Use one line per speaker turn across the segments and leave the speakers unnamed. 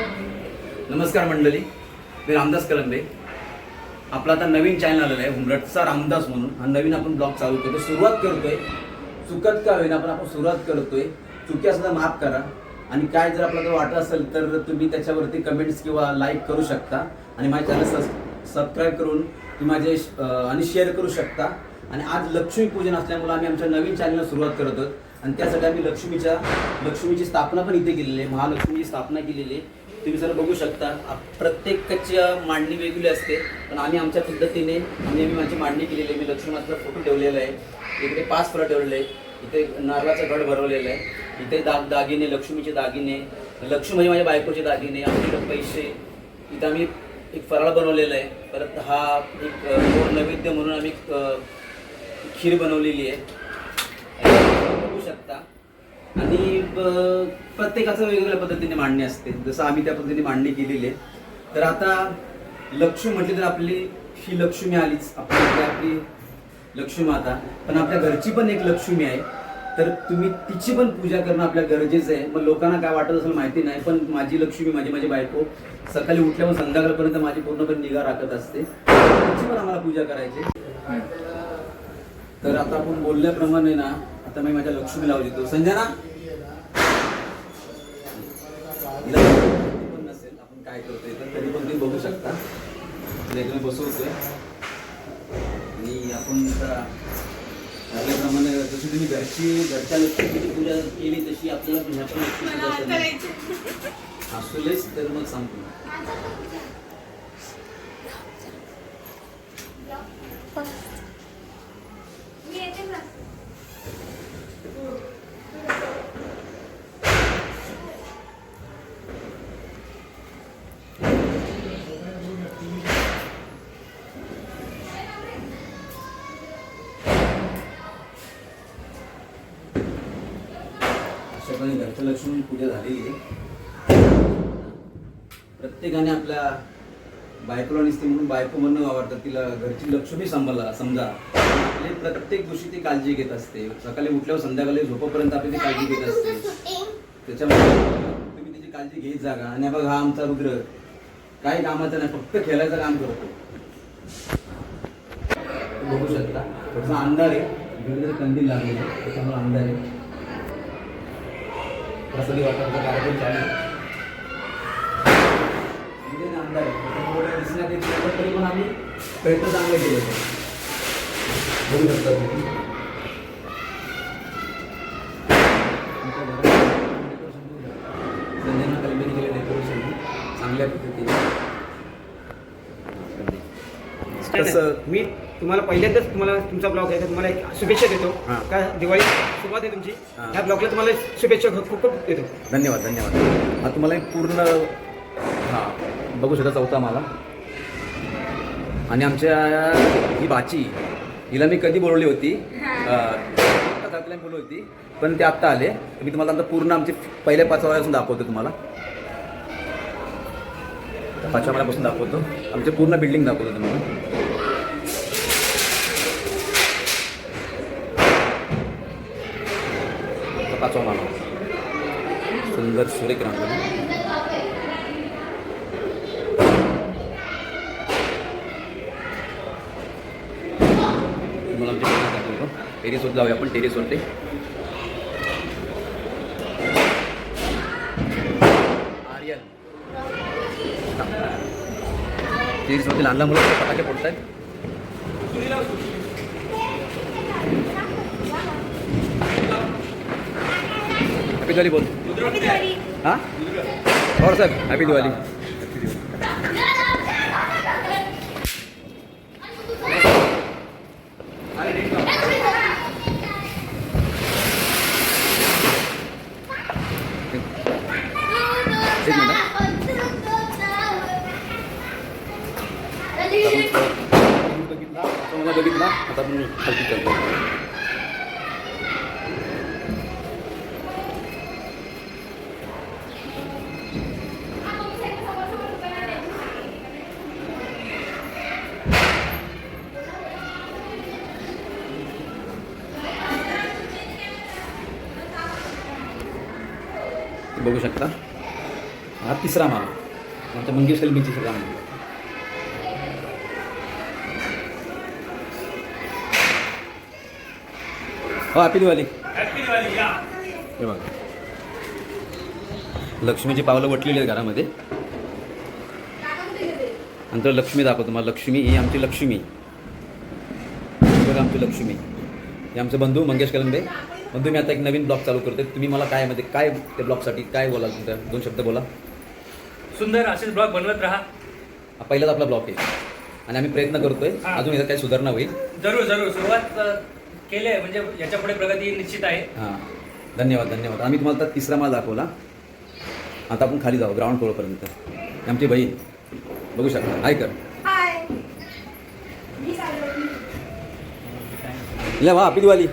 नमस्कार मंडळी. मी रामदास कलंबे आपला आता नवीन चॅनल आलेला आहे हुमरटचा रामदास म्हणून. हा नवीन आपण ब्लॉग चालू करतो सुरुवात करतोय. चुकत का होईना पण आपण सुरुवात करतोय. चुकी असं माफ करा. आणि काय जर आपल्याला वाटत असेल तर तुम्ही त्याच्यावरती कमेंट्स किंवा लाईक करू शकता. आणि माझ्या चॅनल सबस्क्राईब करून तुम्ही माझे आणि शेअर करू शकता. आणि आज लक्ष्मी पूजन असल्यामुळे आम्ही आमच्या नवीन चॅनलला सुरुवात करत आहोत. आणि त्यासाठी आम्ही लक्ष्मीच्या लक्ष्मीची स्थापना पण इथे केलेली आहे. महालक्ष्मीची स्थापना केलेली आहे. तुम्ही जर बघू शकता प्रत्येकाची मांडणी वेगळी असते पण आम्ही आमच्या पद्धतीने आम्ही आम्ही माझी मांडणी केलेली आहे. मी लक्ष्मी फोटो ठेवलेला आहे. इकडे पाच फळं ठेवलेले आहे इथे नारळाचा घड भरवलेला आहे. इथे दाग दागिने लक्ष्मीचे दागिने लक्ष्मी म्हणजे माझ्या बायकोचे दागिने आमच्याकडे पैसे. इथं आम्ही एक फराळ बनवलेला आहे. परत हा एक गोड नैवेद्य म्हणून आम्ही खीर बनवलेली आहे. बघू शकता. आणि प्रत्येकाचं वेगवेगळ्या पद्धतीने मांडणी असते. जसं आम्ही त्या पद्धतीने मांडणी केलेली आहे. तर आता लक्ष्मी म्हटली तर आपली ही लक्ष्मी आलीच. आपली म्हणजे आपली लक्ष्मी माता. पण आपल्या घरची पण एक लक्ष्मी आहे. तर तुम्ही तिची पण पूजा करणं आपल्या गरजेचं आहे. मग लोकांना काय वाटत असेल माहिती नाही पण माझी लक्ष्मी माझी माझी बायको सकाळी उठल्यावर संध्याकाळपर्यंत माझी पूर्णपणे निगा राखत असते. तिची पण आम्हाला पूजा करायची. तर आता आपण बोलल्याप्रमाणे ना आता मी माझ्या लक्ष्मी लावली देतो. संजना! माहिती पण नसेल आपण काय करतोय तर तरी पण तुम्ही बघू शकता. तिला इकडे बसवतोय. आणि आपण ठरल्याप्रमाणे जशी तुम्ही घरची घरच्या लक्ष्मीची पूजा केली तशी आपल्याला ह्या पण लक्ष्मी पूजा करणे असलेच तर मग सांगतो. अशाप्रकारे घरच्या लक्ष्मी पूजा झालेली आहे. प्रत्येकाने आपल्या बायकोला निसते म्हणून बायको म्हणून आवडतात तिला घरची लक्ष्मी सांभाळा समजा. आपली प्रत्येक गोष्टी ती काळजी घेत असते. सकाळी उठल्यावर संध्याकाळी झोपेपर्यंत आपली ती काळजी घेत असते. त्याच्यामुळे तुम्ही तिची काळजी घेत जागा. आणि बघा हा आमचा रुद्र. काही कामाचं नाही फक्त खेळायचं काम करतो. बघू शकता. थोडासा अंधार आहे. कंदील लागलेला त्याच्यामुळे अंधार आहे. प्रसंगी वाटायचा कार्यक्रम चालू आहे. आमदार आहे. दिसण्यात येत नाही, तरी पण आम्ही प्रयत्न चांगले केले होते बघू शकता चांगल्या पद्धतीने.
मी तुम्हाला पहिल्यांदाच तुम्हाला तुमचा ब्लॉग आहे तर तुम्हाला एक शुभेच्छा देतो.
हां.
का दिवाळी सुरुवात आहे तुमची
हां.
ह्या ब्लॉगला तुम्हाला शुभेच्छा खूप खूप खूप देतो.
धन्यवाद धन्यवाद. हा तुम्हाला एक पूर्ण हा बघू शकता चौथा मला. आणि आमच्या ही बाची हिला मी कधी बोलवली होती अं, एका तारखेला मी बोलवली होती पण ते आत्ता आले. मी तुम्हाला आता पूर्ण आमचे पहिल्या पाच वाजून दाखवतो तुम्हाला. पाचव्या महिन्यापासून दाखवतो. आमचे पूर्ण बिल्डिंग दाखवतो तुम्हाला. आता पाचवा माला सुंदर सुरेख रांगोळी तुम्हाला टेरेसवर जाऊया आपण टेरेसवरती. आर्यन. टेरेसवरती लहान लहान मुलं फटाके फोडत आहेत हॅपी दिवाळी बोल हाँ और सर हैप्पी दिवाली एक मिनिट बघितला मला बघितला आता आपण खालती चालतो बघू शकता. हा तिसरा माला. आमच्या मंगेश कलमीची तिसरा माला. हो हॅपी दिवाळी हे बघा. लक्ष्मीची पावलं वटलेली आहेत घरामध्ये. नंतर लक्ष्मी दाखवतो तुम्हाला. लक्ष्मी ही आमची लक्ष्मी. बघा आमची लक्ष्मी. हे आमचे बंधू मंगेश कलंबे. बंधू मी आता एक नवीन ब्लॉग चालू करतोय तुम्ही मला काय म्हणजे काय त्या ब्लॉगसाठी काय बोलाल तुमच्या? दोन शब्द बोला.
सुंदर असेच ब्लॉग बनवत राहा.
हा पहिलाच आपला ब्लॉग आहे. आणि आम्ही प्रयत्न करतोय.
हा.
अजून याच्यात काही सुधारणा होईल.
जरूर जरूर. सुरुवात अ, केली आहे म्हणजे याच्यापुढे प्रगती निश्चित आहे.
हां. धन्यवाद धन्यवाद. आम्ही तुम्हाला आता तिसरा माल दाखवला. आता आपण खाली जाऊ ग्राउंड फ्लोअरपर्यंत ही आमची बहीण. बघू शकता. हाय कर.
हाय
ले वा हॅपी दिवाळी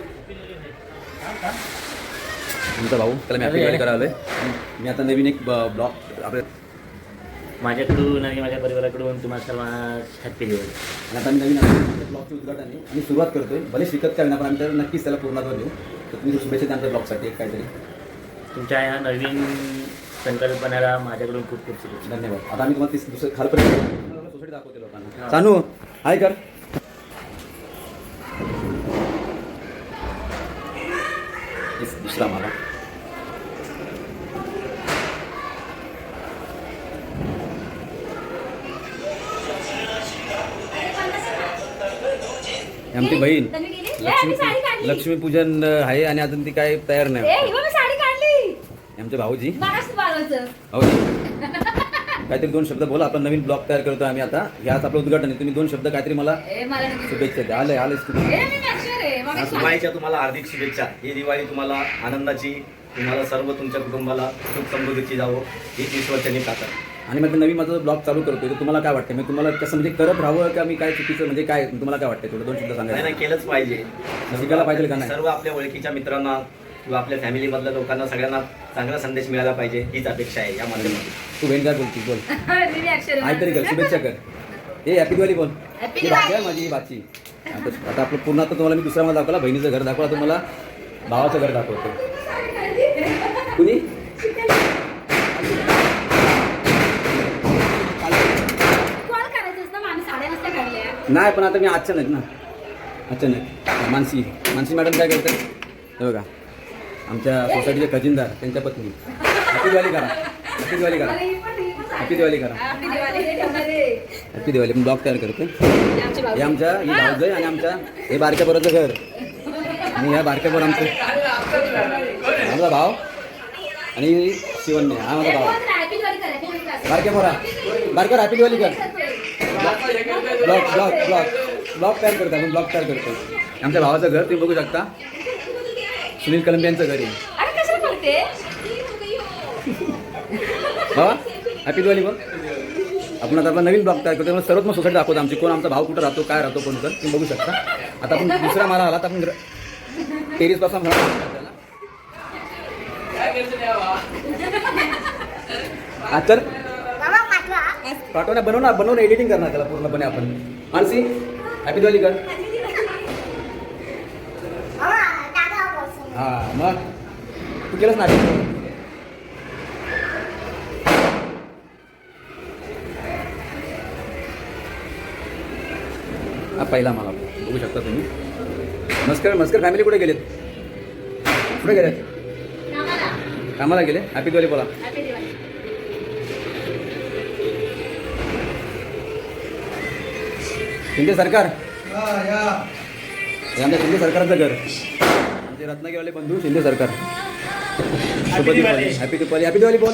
आमचा भाऊ त्याला मी हॅपी दिवाळी करायला आलोय मी आता नवीन एक ब्लॉग आपल्या
माझ्याकडून आणि माझ्या परिवाराकडून तुम्हाला सर्वांना हॅपी दिवाळी
आणि आता मी नवीन ब्लॉगचे उद्घाटन आहे. आणि सुरुवात करतोय भले शिकत काय ना पण आम्ही तर नक्कीच त्याला पूर्णत्व देऊ. तर तुम्ही शुभेच्छा द्या आमच्या ब्लॉगसाठी एक काहीतरी.
तुमच्या या नवीन संकल्पनेला माझ्याकडून खूप खूप शुभेच्छा.
धन्यवाद. आता आम्ही तुम्हाला तीस दुसरं खालपर्यंत सोसायटी दाखवते लोकांना. सानू हाय कर हेच दुसरा मला ही आमची बहीण. लक्ष्मी. लक्ष्मीपूजन आहे आणि अजून ती काय तयार नाही. हे आमचे भाऊजी. हो काहीतरी दोन शब्द बोला. आपण नवीन ब्लॉग तयार करतो आम्ही आता. ह्याच आपलं उद्घाटन आहे. तुम्ही दोन शब्द काहीतरी मला. शुभेच्छा द्या. आले आलेच तुम्ही
दिवाळीच्या तुम्हाला हार्दिक शुभेच्छा. ही दिवाळी तुम्हाला आनंदाची. तुम्हाला सर्व तुमच्या कुटुंबाला सुख समृद्धीची जावो. हीच ईश्वरचनी प्रार्थना
आणि मग नवीन माझं ब्लॉग चालू करतोय तर तुम्हाला काय वाटतं मी तुम्हाला कसं म्हणजे करत राहावं का मी काय चुकीचं म्हणजे काय तुम्हाला काय वाटतं थोडं दोन शब्द
नाही
सांगायला
नाही केलंच पाहिजे.
शिकायला पाहिजे का नाही?
सर्व आपल्या ओळखीच्या मित्रांना किंवा आपल्या फॅमिलीमधल्या लोकांना सगळ्यांना चांगला संदेश मिळाला पाहिजे. हीच अपेक्षा आहे या माध्यमातून.
तू बहीण काय बोलती बोल. काहीतरी कर शुभेच्छा कर. ए हॅपी दिवाळी बोल.
Happy
ही आहे. माझी ही बाची आता आता आपलं पूर्ण आता तुम्हाला मी दुसरा मला दाखवला बहिणीचं घर दाखवला तुम्हाला भावाचं घर दाखवतो कुणी? नाही पण आता मी अचानक ना. अचानक मानसी. मानसी मॅडम काय करते हे बघा. आमच्या सोसायटीचे खजिनदार त्यांच्या पत्नी. हॅपी दिवाळी करा. हॅपी दिवाळी करा. हॅपी दिवाळी करा. हॅपी दिवाळी. मी ब्लॉग तयार करते.
हे आमच्या
हे आमच्या ही आणि आमच्या हे बारक्या पोराचं घर. आणि ह्या बारक्या पोर आमचं आमचा माझा भाव आणि शिवन्य. हा माझा भाव बारक्या पोरा. बारक्या हॅपी दिवाळी कर. ब्लॉग ब्लॉग ब्लॉग ब्लॉग तयार करतो आपण ब्लॉग तयार करतो आमच्या भावाचं घर तुम्ही बघू शकता. सुनील कलंबे यांचं घर आहे. भावा हॅपी दिवाळी बोल आपण आता आपला नवीन ब्लॉग तयार करतो सर्वात मग सोसायटी दाखवतो आमची. कोण आमचा भाव कुठं राहतो काय राहतो कोण तर तुम्ही बघू शकता. आता आपण दुसरा मारा आला तर आपण टेरिसपासून हा तर पाठवण्या बनव ना बनव ना एडिटिंग करणार त्याला पूर्णपणे आपण. मानसी हॅपी दिवाळी कर. हा मग. तू केलंच ना हा पहिला मला. बघू शकता तुम्ही. नमस्कार नमस्कार. फॅमिली कुठे गेलेत? कुठे गेलेत?
कामाला.
कामाला गेले. हॅपी दिवाळी बोला. शिंदे सरकार? हे आमच्या शिंदे सरकारचं घर. आमचे रत्नागिरीवाले बंधू शिंदे सरकार. शुभ दिवाळी हॅपी दिवाळी हॅपी दिवाळी बोल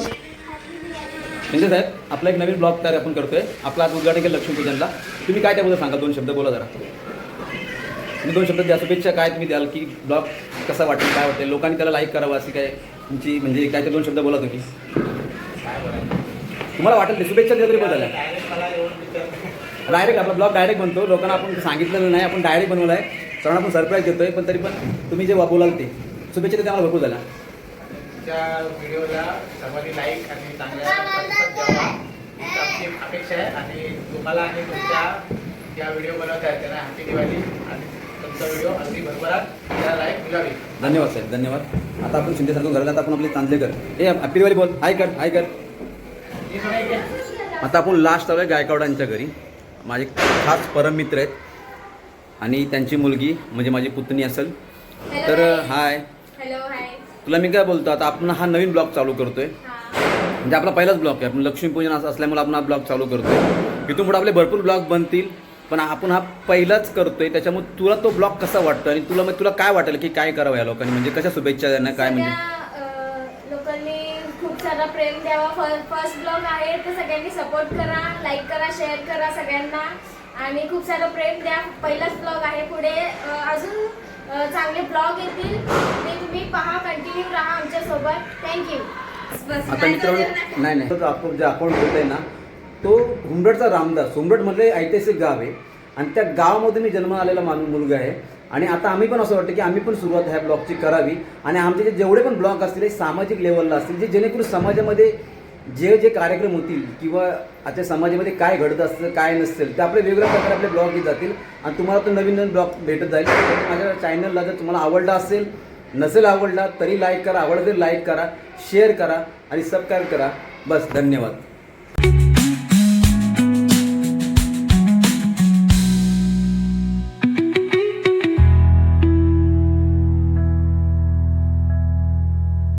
शिंदे साहेब आपला एक नवीन ब्लॉग तयार आपण करतोय. आपला आज उद्घाटन केलं लक्ष्मीपूजनला. तुम्ही काय त्याबद्दल सांगा दोन शब्द बोला जरा. तुम्ही दोन शब्द द्या. शुभेच्छा काय तुम्ही द्याल? की ब्लॉग कसा वाटेल काय वाटेल? लोकांनी त्याला लाईक करावं अशी काय तुमची म्हणजे काय ते दोन शब्द बोला तुम्ही. तुम्हाला वाटेल ते शुभेच्छा द्या तरी बदल डायरेक्ट आपला ब्लॉग डायरेक्ट बनतो. लोकांना आपण सांगितलेलं नाही. आपण डायरेक्ट बनवलं आहे सर्वांना आपण सरप्राईज देतोय पण तरी पण तुम्ही जे बोलाल ते. शुभेच्छा ते आम्हाला भरपूर झाला
त्या व्हिडिओला सर्वांनी लाईक आणि चांगल्या प्रतिसाद द्यावा हीच आमची अपेक्षा आहे आणि तुम्हाला आणि तुमच्या ज्या व्हिडिओ बनवत आहेत त्यांना हॅपी दिवाळी आणि तुमचा व्हिडिओ अगदी भरभराट त्याला लाईक मिळावी
धन्यवाद साहेब. धन्यवाद. आता आपण शिंदे सारखं घरात आता आपण आपले चांदले कर ए हॅपी दिवाळी बोल. हाय कर हाय कर. आता आपण लास्ट आलोय गायकवाडांच्या घरी. माझे खास परममित्र आहेत. आणि त्यांची मुलगी म्हणजे माझी पुतणी असेल. तर हाय तुला मी काय बोलतो आता आपण हा नवीन ब्लॉग चालू करतोय. म्हणजे आपला पहिलाच ब्लॉग आहे. आपण लक्ष्मीपूजन असं असल्यामुळे आपण हा ब्लॉग चालू करतोय. इथून पुढे आपले भरपूर ब्लॉग बनतील. पण आपण हा पहिलाच करतोय. त्याच्यामुळे तुला तो ब्लॉग कसा वाटतो? आणि तुला मग तुला काय वाटेल की काय करावं या लोकांनी? म्हणजे कशा शुभेच्छा त्यांना काय म्हणजे?
सारा प्रेम द्यावा. फर्स्ट ब्लॉग आहे. तर सगळ्यांनी सपोर्ट करा लाईक करा शेअर करा सगळ्यांना. आणि खूप सारं प्रेम द्या. पहिलाच ब्लॉग आहे पुढे. अजून चांगले ब्लॉग येतील. ते तुम्ही पहा कंटिन्यू राहा आमच्यासोबत. थँक्यू
आता मित्रांनो नाही नाही. तो आपण जे अकाउंट होत आहे ना तो हुंबरटचा रामदास. हुंबरटमधले ऐतिहासिक गाव आहे. आणि त्या गावामध्ये मी जन्म आलेला माणूस मुलगा आहे. आणि आता आम्ही पण असं वाटतं की आम्ही पण सुरुवात ह्या ब्लॉगची करावी. आणि आमचे जे जेवढे पण ब्लॉग असतील ते सामाजिक लेवलला असतील जे जेणेकरून समाजामध्ये जे जे कार्यक्रम होतील किंवा आता समाजामध्ये काय घडत असतं काय नसेल ते आपले वेगवेगळ्या प्रकारे आपले ब्लॉग येत जातील. आणि तुम्हाला तो नवीन नवीन ब्लॉग भेटत जाईल. माझ्या चॅनलला जर तुम्हाला आवडला असेल नसेल आवडला तरी लाईक करा. आवडलं तरी लाईक करा शेअर करा आणि सबस्क्राईब करा. बस धन्यवाद.